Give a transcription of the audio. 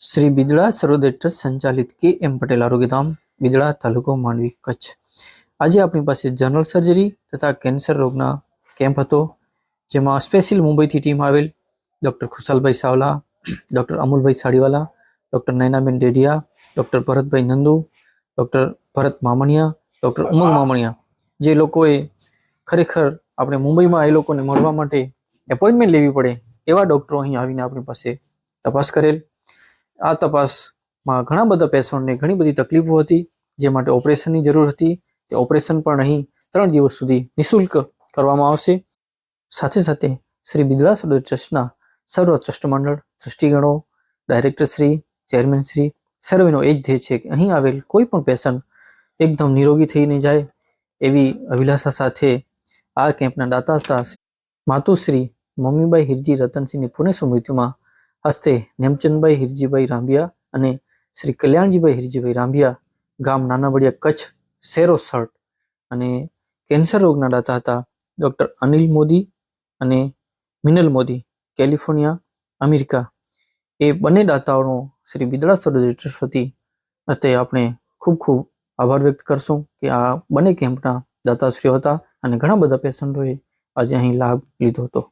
Shri Bidada trust સંચાલિત કે એમ પટેલ આરોગ્યધામ, બિદડા તાલુકો માંડવી, કચ્છ. આજે આપણી પાસે જનરલ સર્જરી તથા કેન્સર રોગના કેમ્પ હતો, જેમાં સ્પેશિયલ મુંબઈથી ટીમ આવેલ doctor Khushalbhai Savla, doctor Amulbhai Sadiwala, doctor Nainaben Dedia doctor Bharatbhai Nandu, doctor Bharat Mamaniya, doctor Umang Mamaniya. જે લોકોએ ખરેખર આપણે મુંબઈમાં એ લોકોને મળવા માટે એપોઇન્ટમેન્ટ લેવી પડે એવા ડૉક્ટરો અહીં આવીને આપણી પાસે તપાસ કરેલ. આ તપાસમાં ઘણા બધા પેશન્ટને ઘણી બધી તકલીફો હતી, જે માટે ઓપરેશનની જરૂર હતી. તે ઓપરેશન પણ અહીં ત્રણ દિવસ સુધી નિઃશુલ્ક કરવામાં આવશે. સાથે સાથે શ્રી બિદડા સદો ટ્રસ્ટના સર્વ ટ્રસ્ટ મંડળ, ટ્રસ્ટીગણો, ડાયરેક્ટર શ્રી, ચેરમેન શ્રી, સર્વેનો એ જ ધ્યેય છે કે અહીં આવેલ કોઈ પણ પેશન્ટ એકદમ નિરોગી થઈને જાય એવી અભિલાષા સાથે આ કેમ્પના દાતા હતા માતુશ્રી મમ્મીબાઈ હિરજી રતનસિંહની પુણે સ્મૃતિમાં હસ્તે નેમચંદભાઈ હિરજીભાઈ રાંભિયા અને શ્રી કલ્યાણજીભાઈ હિરજીભાઈ રાંભિયા ગામ નાનાબડિયા કચ્છ શેરો શર્ટ અને કેન્સર રોગના દાતા હતા ડૉક્ટર અનિલ મોદી અને મિનલ મોદી, કેલિફોર્નિયા, અમેરિકા. એ બંને દાતાઓનો શ્રી બિદડા સરોજ ટ્રસ્ટ વતી અત્યારે આપણે ખૂબ ખૂબ આભાર વ્યક્ત કરશું કે આ બંને કેમ્પના દાતાશ્રીઓ હતા અને ઘણા બધા પેશન્ટોએ આજે અહીં લાભ લીધો હતો.